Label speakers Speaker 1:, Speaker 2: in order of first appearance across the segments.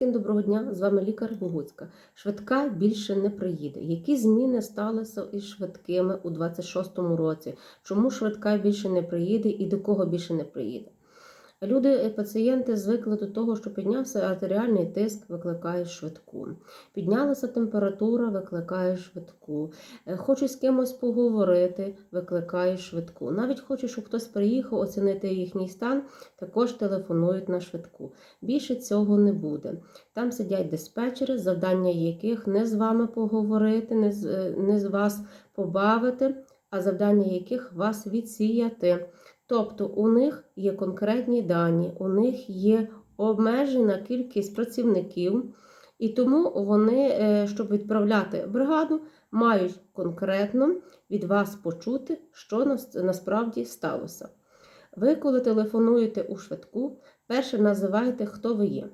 Speaker 1: Всім доброго дня, з вами лікар Богуцька. Швидка більше не приїде. Які зміни сталися із швидкими у 26-му році? Чому швидка більше не приїде і до кого більше не приїде? Люди, е, пацієнти звикли до того, що піднявся артеріальний тиск, викликає швидку. Піднялася температура, викликає швидку. Е, Хочу з кимось поговорити, викликає швидку. Навіть хочу, щоб хтось приїхав оцінити їхній стан, також телефонують на швидку. Більше цього не буде. Там сидять диспетчери, завдання яких не з вами поговорити, не з, е, не з вас побавити, а завдання яких вас відсіяти. Тобто у них є конкретні дані, у них є обмежена кількість працівників, і тому вони, е, щоб відправляти бригаду, мають конкретно від вас почути, що насправді сталося. Ви, коли телефонуєте у швидку, перше називаєте, хто ви є.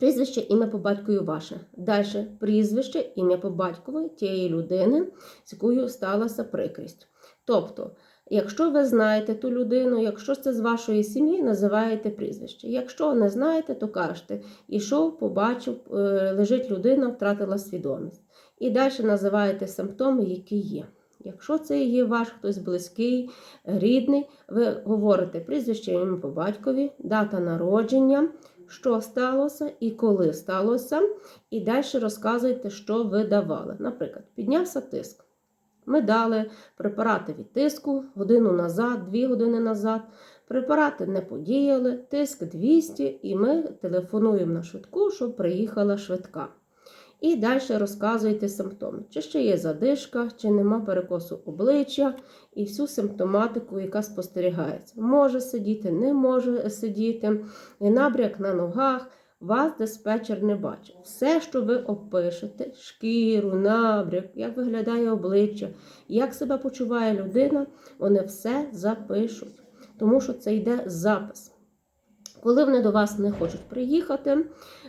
Speaker 1: Прізвище, ім'я по батькові ваше. Далі прізвище, ім'я по батькові тієї людини, з якою сталася прикрість. Тобто, якщо ви знаєте ту людину, якщо це з вашої сім'ї, називаєте прізвище. Якщо не знаєте, то кажете, ішов, побачив, е, лежить людина, втратила свідомість. І далі називаєте симптоми, які є. Якщо це є ваш хтось близький, рідний, ви говорите прізвище ім'я по батькові, дата народження, що сталося і коли сталося, і далі розказуєте, що ви давали. Наприклад, піднявся тиск. Ми дали препарати від тиску годину назад, дві години назад. Препарати не подіяли, тиск 200, і ми телефонуємо на швидку, щоб приїхала швидка. І далі розказуєте симптоми. Чи ще є задишка, чи нема перекосу обличчя і всю симптоматику, яка спостерігається. Може сидіти, не може сидіти, набряк на ногах. Вас диспетчер не бачить. Все, що ви опишете, шкіру, набряк, як виглядає обличчя, як себе почуває людина, вони все запишуть, тому що це йде запис. Коли вони до вас не хочуть приїхати,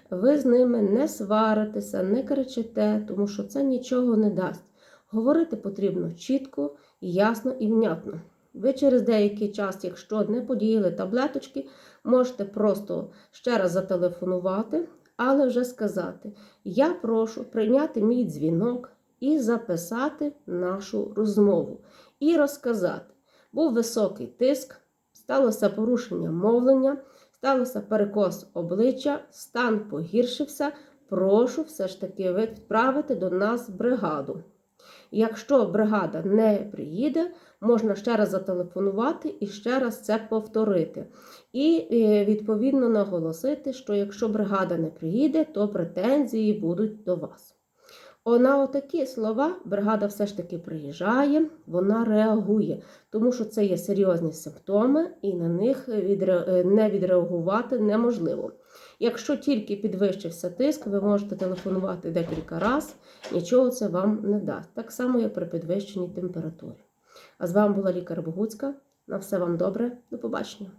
Speaker 1: ви з ними не сваритеся, не кричите, тому що це нічого не дасть. Говорити потрібно чітко, ясно і внятно. Ви через деякий час, якщо не подіяли таблеточки, можете просто ще раз зателефонувати, але вже сказати: Я прошу прийняти мій дзвінок і записати нашу розмову, і розказати, був високий тиск, сталося порушення мовлення, сталося перекос обличчя, стан погіршився. Прошу все ж таки відправити до нас бригаду. Якщо бригада не приїде, можна ще раз зателефонувати і ще раз це повторити. І е, відповідно наголосити, що якщо бригада не приїде, то претензії будуть до вас. На отакі слова бригада все ж таки приїжджає, вона реагує, тому що це є серйозні симптоми, і на них е, не відреагувати неможливо. Якщо тільки підвищився тиск, ви можете телефонувати декілька разів, нічого це вам не дасть. Так само, як при підвищенні температури. А з вами була лікар Богуцька. На все вам добре, до побачення.